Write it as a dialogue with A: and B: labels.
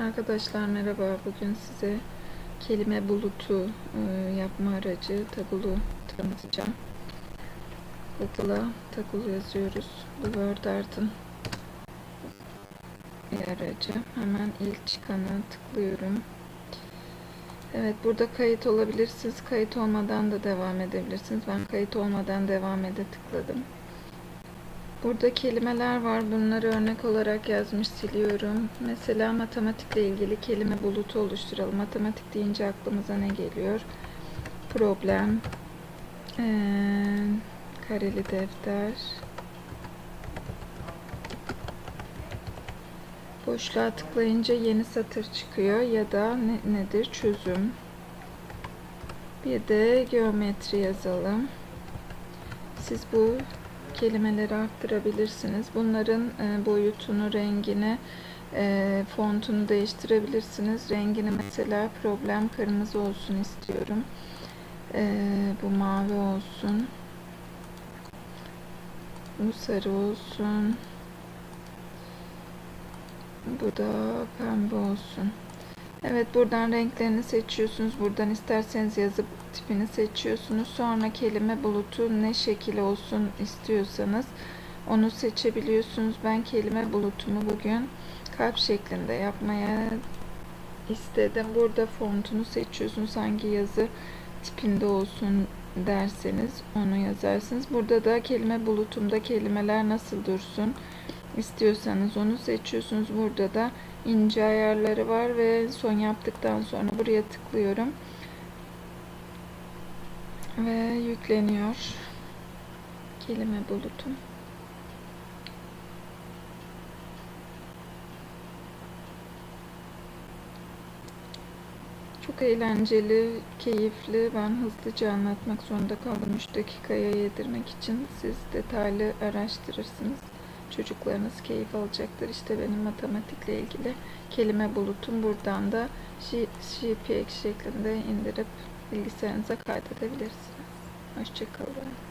A: Arkadaşlar merhaba. Bugün size kelime bulutu e, yapma aracı Tagul'u tanıtacağım. Google'a Tagul yazıyoruz. Bu Word Art'ın aracı. Hemen ilk çıkanı tıklıyorum. Evet burada kayıt olabilirsiniz. Kayıt olmadan da devam edebilirsiniz. Ben kayıt olmadan devam ede tıkladım. Burada kelimeler var. Bunları örnek olarak yazmış siliyorum. Mesela matematikle ilgili kelime bulutu oluşturalım. Matematik deyince aklımıza ne geliyor? Problem, ee, kareli defter, boşluğa tıklayınca yeni satır çıkıyor ya da ne, nedir? Çözüm. Bir de geometri yazalım. Siz bu kelimeleri arttırabilirsiniz. Bunların e, boyutunu, rengini, e, fontunu değiştirebilirsiniz. Rengini mesela problem kırmızı olsun istiyorum. E, bu mavi olsun. Bu sarı olsun. Bu da pembe olsun. Evet buradan renklerini seçiyorsunuz. Buradan isterseniz yazı tipini seçiyorsunuz. Sonra kelime bulutu ne şekil olsun istiyorsanız onu seçebiliyorsunuz. Ben kelime bulutumu bugün kalp şeklinde yapmaya istedim. Burada fontunu seçiyorsunuz. Hangi yazı tipinde olsun derseniz onu yazarsınız. Burada da kelime bulutumda kelimeler nasıl dursun istiyorsanız onu seçiyorsunuz. Burada da ince ayarları var ve son yaptıktan sonra buraya tıklıyorum ve yükleniyor kelime bulutum. Çok eğlenceli, keyifli. Ben hızlıca anlatmak zorunda kaldım 3 dakikaya yedirmek için. Siz detaylı araştırırsınız. Çocuklarınız keyif alacaktır. İşte benim matematikle ilgili kelime bulutum buradan da JPX şeklinde indirip bilgisayarınıza kaydedebilirsiniz. Hoşçakalın.